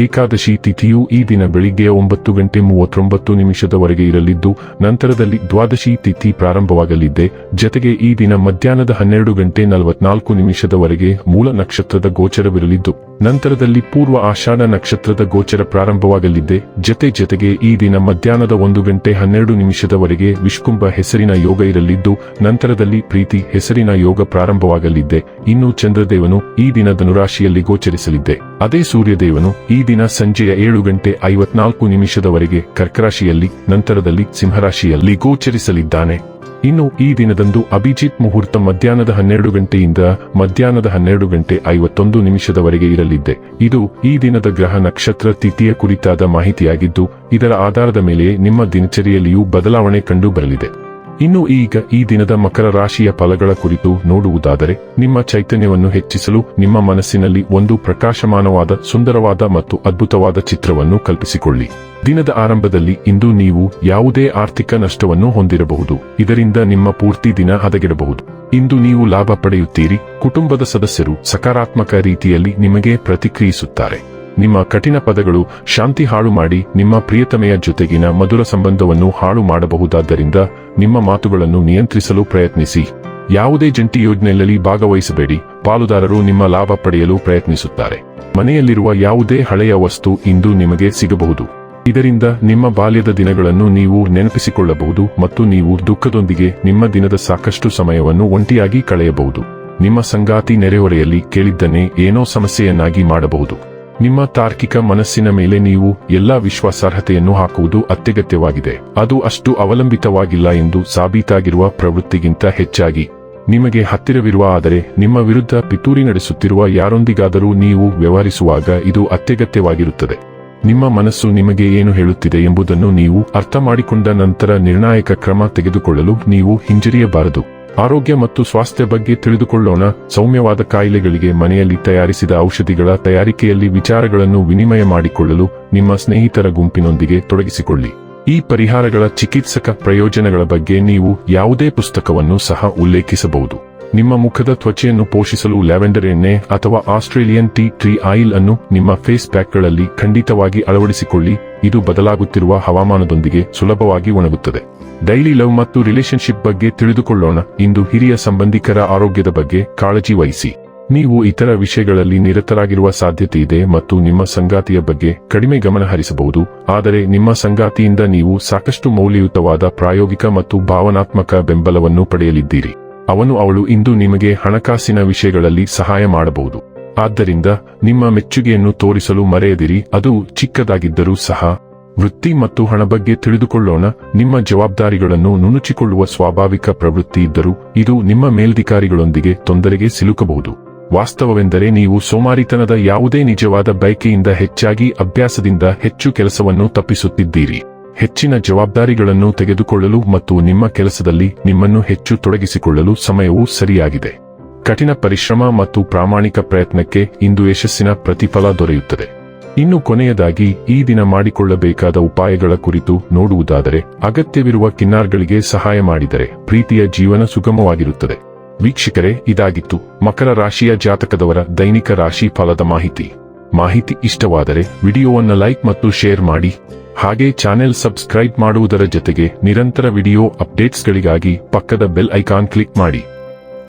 ಏಕಾದಶಿ ತಿಥಿಯು ಈ ದಿನ ಬೆಳಿಗ್ಗೆ ಒಂಬತ್ತು ಗಂಟೆ ಮೂವತ್ತೊಂಬತ್ತು ನಿಮಿಷದವರೆಗೆ ಇರಲಿದ್ದು, ನಂತರದಲ್ಲಿ ದ್ವಾದಶಿ ತಿಥಿ ಪ್ರಾರಂಭವಾಗಲಿದೆ ಜತೆಗೆ ಈ ದಿನ ಮಧ್ಯಾಹ್ನದ ಹನ್ನೆರಡು ಗಂಟೆ ನಲವತ್ನಾಲ್ಕು ನಿಮಿಷದವರೆಗೆ ಮೂಲ ನಕ್ಷತ್ರದ ಗೋಚರವಿರಲಿದ್ದು, ನಂತರದಲ್ಲಿ ಪೂರ್ವ ಆಷಾಢ ನಕ್ಷತ್ರದ ಗೋಚರ ಪ್ರಾರಂಭವಾಗಲಿದೆ ಜತೆ ಜತೆಗೆ ಈ ದಿನ ಮಧ್ಯಾಹ್ನದ ಒಂದು ಗಂಟೆ ಹನ್ನೆರಡು ನಿಮಿಷದವರೆಗೆ ವಿಷ್ಕುಂಭ ಹೆಸರಿನ ಯೋಗ ಇರಲಿದ್ದು, ನಂತರದಲ್ಲಿ ಪ್ರೀತಿ ಹೆಸರಿನ ಯೋಗ ಪ್ರಾರಂಭವಾಗಲಿದೆ ಇನ್ನು ಚಂದ್ರದೇವನು ಈ ದಿನ ಧನುರಾಶಿಯಲ್ಲಿ ಗೋಚರಿಸಲಿದ್ದೆ. ಅದೇ ಸೂರ್ಯದೇವನು ಈ ದಿನ ಸಂಜೆಯ ಏಳು ಗಂಟೆ ಐವತ್ನಾಲ್ಕು ನಿಮಿಷದವರೆಗೆ ಕರ್ಕರಾಶಿಯಲ್ಲಿ, ನಂತರದಲ್ಲಿ ಸಿಂಹರಾಶಿಯಲ್ಲಿ ಗೋಚರಿಸಲಿದ್ದಾನೆ. ಇನ್ನು ಈ ದಿನದಂದು ಅಭಿಜಿತ್ ಮುಹೂರ್ತ ಮಧ್ಯಾಹ್ನದ ಹನ್ನೆರಡು ಗಂಟೆಯಿಂದ ಮಧ್ಯಾಹ್ನದ ಹನ್ನೆರಡು ಗಂಟೆ ಐವತ್ತೊಂದು ನಿಮಿಷದವರೆಗೆ ಇರಲಿದ್ದೆ. ಇದು ಈ ದಿನದ ಗ್ರಹ ನಕ್ಷತ್ರ ತಿಥಿಯ ಕುರಿತಾದ ಮಾಹಿತಿಯಾಗಿದ್ದು, ಇದರ ಆಧಾರದ ಮೇಲೆ ನಿಮ್ಮ ದಿನಚರಿಯಲ್ಲಿಯೂ ಬದಲಾವಣೆ ಕಂಡು ಬರಲಿದೆ. ಇನ್ನು ಈಗ ಈ ದಿನದ ಮಕರ ರಾಶಿಯ ಫಲಗಳ ಕುರಿತು ನೋಡುವುದಾದರೆ, ನಿಮ್ಮ ಚೈತನ್ಯವನ್ನು ಹೆಚ್ಚಿಸಲು ನಿಮ್ಮ ಮನಸ್ಸಿನಲ್ಲಿ ಒಂದು ಪ್ರಕಾಶಮಾನವಾದ, ಸುಂದರವಾದ ಮತ್ತು ಅದ್ಭುತವಾದ ಚಿತ್ರವನ್ನು ಕಲ್ಪಿಸಿಕೊಳ್ಳಿ. ದಿನದ ಆರಂಭದಲ್ಲಿ ಇಂದು ನೀವು ಯಾವುದೇ ಆರ್ಥಿಕ ನಷ್ಟವನ್ನು ಹೊಂದಿರಬಹುದು. ಇದರಿಂದ ನಿಮ್ಮ ಪೂರ್ತಿ ದಿನ ಹದಗೆಡಬಹುದು. ಇಂದು ನೀವು ಲಾಭ ಪಡೆಯುತ್ತೀರಿ. ಕುಟುಂಬದ ಸದಸ್ಯರು ಸಕಾರಾತ್ಮಕ ರೀತಿಯಲ್ಲಿ ನಿಮಗೆ ಪ್ರತಿಕ್ರಿಯಿಸುತ್ತಾರೆ. ನಿಮ್ಮ ಕಠಿಣ ಪದಗಳು ಶಾಂತಿ ಹಾಳು ಮಾಡಿ ನಿಮ್ಮ ಪ್ರಿಯತಮೆಯ ಜೊತೆಗಿನ ಮಧುರ ಸಂಬಂಧವನ್ನು ಹಾಳು ಮಾಡಬಹುದಾದ್ದರಿಂದ ನಿಮ್ಮ ಮಾತುಗಳನ್ನು ನಿಯಂತ್ರಿಸಲು ಪ್ರಯತ್ನಿಸಿ. ಯಾವುದೇ ಜಂಟಿ ಯೋಜನೆಯಲ್ಲಿ ಭಾಗವಹಿಸಬೇಡಿ. ಪಾಲುದಾರರು ನಿಮ್ಮ ಲಾಭ ಪಡೆಯಲು ಪ್ರಯತ್ನಿಸುತ್ತಾರೆ. ಮನೆಯಲ್ಲಿರುವ ಯಾವುದೇ ಹಳೆಯ ವಸ್ತು ಇಂದು ನಿಮಗೆ ಸಿಗಬಹುದು. ಇದರಿಂದ ನಿಮ್ಮ ಬಾಲ್ಯದ ದಿನಗಳನ್ನು ನೀವು ನೆನಪಿಸಿಕೊಳ್ಳಬಹುದು ಮತ್ತು ನೀವು ದುಃಖದೊಂದಿಗೆ ನಿಮ್ಮ ದಿನದ ಸಾಕಷ್ಟು ಸಮಯವನ್ನು ಒಂಟಿಯಾಗಿ ಕಳೆಯಬಹುದು. ನಿಮ್ಮ ಸಂಗಾತಿ ನೆರೆಹೊರೆಯಲ್ಲಿ ಕೇಳಿದ್ದನ್ನೇ ಏನೋ ಸಮಸ್ಯೆಯನ್ನಾಗಿ ಮಾಡಬಹುದು. ನಿಮ್ಮ ತಾರ್ಕಿಕ ಮನಸ್ಸಿನ ಮೇಲೆ ನೀವು ಎಲ್ಲಾ ವಿಶ್ವಾಸಾರ್ಹತೆಯನ್ನು ಹಾಕುವುದು ಅತ್ಯಗತ್ಯವಾಗಿದೆ. ಅದು ಅಷ್ಟು ಅವಲಂಬಿತವಾಗಿಲ್ಲ ಎಂದು ಸಾಬೀತಾಗಿರುವ ಪ್ರವೃತ್ತಿಗಿಂತ ಹೆಚ್ಚಾಗಿ. ನಿಮಗೆ ಹತ್ತಿರವಿರುವ ಆದರೆ ನಿಮ್ಮ ವಿರುದ್ಧ ಪಿತೂರಿ ನಡೆಸುತ್ತಿರುವ ಯಾರೊಂದಿಗಾದರೂ ನೀವು ವ್ಯವಹರಿಸುವಾಗ ಇದು ಅತ್ಯಗತ್ಯವಾಗಿರುತ್ತದೆ. ನಿಮ್ಮ ಮನಸ್ಸು ನಿಮಗೆ ಏನು ಹೇಳುತ್ತಿದೆ ಎಂಬುದನ್ನು ನೀವು ಅರ್ಥ ಮಾಡಿಕೊಂಡ ನಂತರ ನಿರ್ಣಾಯಕ ಕ್ರಮ ತೆಗೆದುಕೊಳ್ಳಲು ನೀವು ಹಿಂಜರಿಯಬಾರದು. ಆರೋಗ್ಯ ಮತ್ತು ಸ್ವಾಸ್ಥ್ಯ ಬಗ್ಗೆ ತಿಳಿದುಕೊಳ್ಳೋಣ. ಸೌಮ್ಯವಾದ ಕಾಯಿಲೆಗಳಿಗೆ ಮನೆಯಲ್ಲಿ ತಯಾರಿಸಿದ ಔಷಧಿಗಳ ತಯಾರಿಕೆಯಲ್ಲಿ ವಿಚಾರಗಳನ್ನು ವಿನಿಮಯ ಮಾಡಿಕೊಳ್ಳಲು ನಿಮ್ಮ ಸ್ನೇಹಿತರ ಗುಂಪಿನೊಂದಿಗೆ ತೊಡಗಿಸಿಕೊಳ್ಳಿ. ಈ ಪರಿಹಾರಗಳ ಚಿಕಿತ್ಸಕ ಪ್ರಯೋಜನಗಳ ಬಗ್ಗೆ ನೀವು ಯಾವುದೇ ಪುಸ್ತಕವನ್ನು ಸಹ ಉಲ್ಲೇಖಿಸಬಹುದು. ನಿಮ್ಮ ಮುಖದ ತ್ವಚೆಯನ್ನು ಪೋಷಿಸಲು ಲ್ಯಾವೆಂಡರ್ ಎಣ್ಣೆ ಅಥವಾ ಆಸ್ಟ್ರೇಲಿಯನ್ ಟೀ ಟ್ರೀ ಆಯಿಲ್ ಅನ್ನು ನಿಮ್ಮ ಫೇಸ್ ಪ್ಯಾಕ್ಗಳಲ್ಲಿ ಖಂಡಿತವಾಗಿ ಅಳವಡಿಸಿಕೊಳ್ಳಿ. ಇದು ಬದಲಾಗುತ್ತಿರುವ ಹವಾಮಾನದೊಂದಿಗೆ ಸುಲಭವಾಗಿ ಒಣಗುತ್ತದೆ. ಡೈಲಿ ಲವ್ ಮತ್ತು ರಿಲೇಶನ್ಶಿಪ್ ಬಗ್ಗೆ ತಿಳಿದುಕೊಳ್ಳೋಣ. ಇಂದು ಹಿರಿಯ ಸಂಬಂಧಿಕರ ಆರೋಗ್ಯದ ಬಗ್ಗೆ ಕಾಳಜಿ ವಹಿಸಿ. ನೀವು ಇತರ ವಿಷಯಗಳಲ್ಲಿ ನಿರತರಾಗಿರುವ ಸಾಧ್ಯತೆ ಇದೆ ಮತ್ತು ನಿಮ್ಮ ಸಂಗಾತಿಯ ಬಗ್ಗೆ ಕಡಿಮೆ ಗಮನ ಹರಿಸಬಹುದು. ಆದರೆ ನಿಮ್ಮ ಸಂಗಾತಿಯಿಂದ ನೀವು ಸಾಕಷ್ಟು ಮೌಲ್ಯಯುತವಾದ ಪ್ರಾಯೋಗಿಕ ಮತ್ತು ಭಾವನಾತ್ಮಕ ಬೆಂಬಲವನ್ನು ಪಡೆಯಲಿದ್ದೀರಿ. ಅವನು ಅವಳು ಇಂದು ನಿಮಗೆ ಹಣಕಾಸಿನ ವಿಷಯಗಳಲ್ಲಿ ಸಹಾಯ ಮಾಡಬಹುದು. ಆದ್ದರಿಂದ ನಿಮ್ಮ ಮೆಚ್ಚುಗೆಯನ್ನು ತೋರಿಸಲು ಮರೆಯದಿರಿ. ಅದು ಚಿಕ್ಕದಾಗಿದ್ದರೂ ಸಹ ವೃತ್ತಿ ಮತ್ತು ಹಣ ಬಗ್ಗೆ ತಿಳಿದುಕೊಳ್ಳೋಣ. ನಿಮ್ಮ ಜವಾಬ್ದಾರಿಗಳನ್ನು ನುಣುಚಿಕೊಳ್ಳುವ ಸ್ವಾಭಾವಿಕ ಪ್ರವೃತ್ತಿ ಇದ್ದರೂ ಇದು ನಿಮ್ಮ ಮೇಲ್ಧಿಕಾರಿಗಳೊಂದಿಗೆ ತೊಂದರೆಗೆ ಸಿಲುಕಬಹುದು. ವಾಸ್ತವವೆಂದರೆ ನೀವು ಸೋಮಾರಿತನದ ಯಾವುದೇ ನಿಜವಾದ ಬಯಕೆಯಿಂದ ಹೆಚ್ಚಾಗಿ ಅಭ್ಯಾಸದಿಂದ ಹೆಚ್ಚು ಕೆಲಸವನ್ನು ತಪ್ಪಿಸುತ್ತಿದ್ದೀರಿ. ಹೆಚ್ಚಿನ ಜವಾಬ್ದಾರಿಗಳನ್ನು ತೆಗೆದುಕೊಳ್ಳಲು ಮತ್ತು ನಿಮ್ಮ ಕೆಲಸದಲ್ಲಿ ನಿಮ್ಮನ್ನು ಹೆಚ್ಚು ತೊಡಗಿಸಿಕೊಳ್ಳಲು ಸಮಯವು ಸರಿಯಾಗಿದೆ. ಕಠಿಣ ಪರಿಶ್ರಮ ಮತ್ತು ಪ್ರಾಮಾಣಿಕ ಪ್ರಯತ್ನಕ್ಕೆ ಇಂದು ಯಶಸ್ಸಿನ ಪ್ರತಿಫಲ ದೊರೆಯುತ್ತದೆ. ಇನ್ನು ಕೊನೆಯದಾಗಿ ಈ ದಿನ ಮಾಡಿಕೊಳ್ಳಬೇಕಾದ ಉಪಾಯಗಳ ಕುರಿತು ನೋಡುವುದಾದರೆ, ಅಗತ್ಯವಿರುವ ಕಿನ್ನಾರ್ಗಳಿಗೆ ಸಹಾಯ ಮಾಡಿದರೆ ಪ್ರೀತಿಯ ಜೀವನ ಸುಗಮವಾಗಿರುತ್ತದೆ. ವೀಕ್ಷಕರೇ, ಇದಾಗಿತ್ತು ಮಕರ ರಾಶಿಯ ಜಾತಕದವರ ದೈನಿಕ ರಾಶಿ ಫಲದ ಮಾಹಿತಿ. ಮಾಹಿತಿ ಇಷ್ಟವಾದರೆ ವಿಡಿಯೋವನ್ನು ಲೈಕ್ ಮತ್ತು ಶೇರ್ ಮಾಡಿ. ಹಾಗೆ ಚಾನೆಲ್ ಸಬ್ಸ್ಕ್ರೈಬ್ ಮಾಡುವುದರ ಜೊತೆಗೆ ನಿರಂತರ ವಿಡಿಯೋ ಅಪ್ಡೇಟ್ಸ್ಗಳಿಗಾಗಿ ಪಕ್ಕದ ಬೆಲ್ ಐಕಾನ್ ಕ್ಲಿಕ್ ಮಾಡಿ.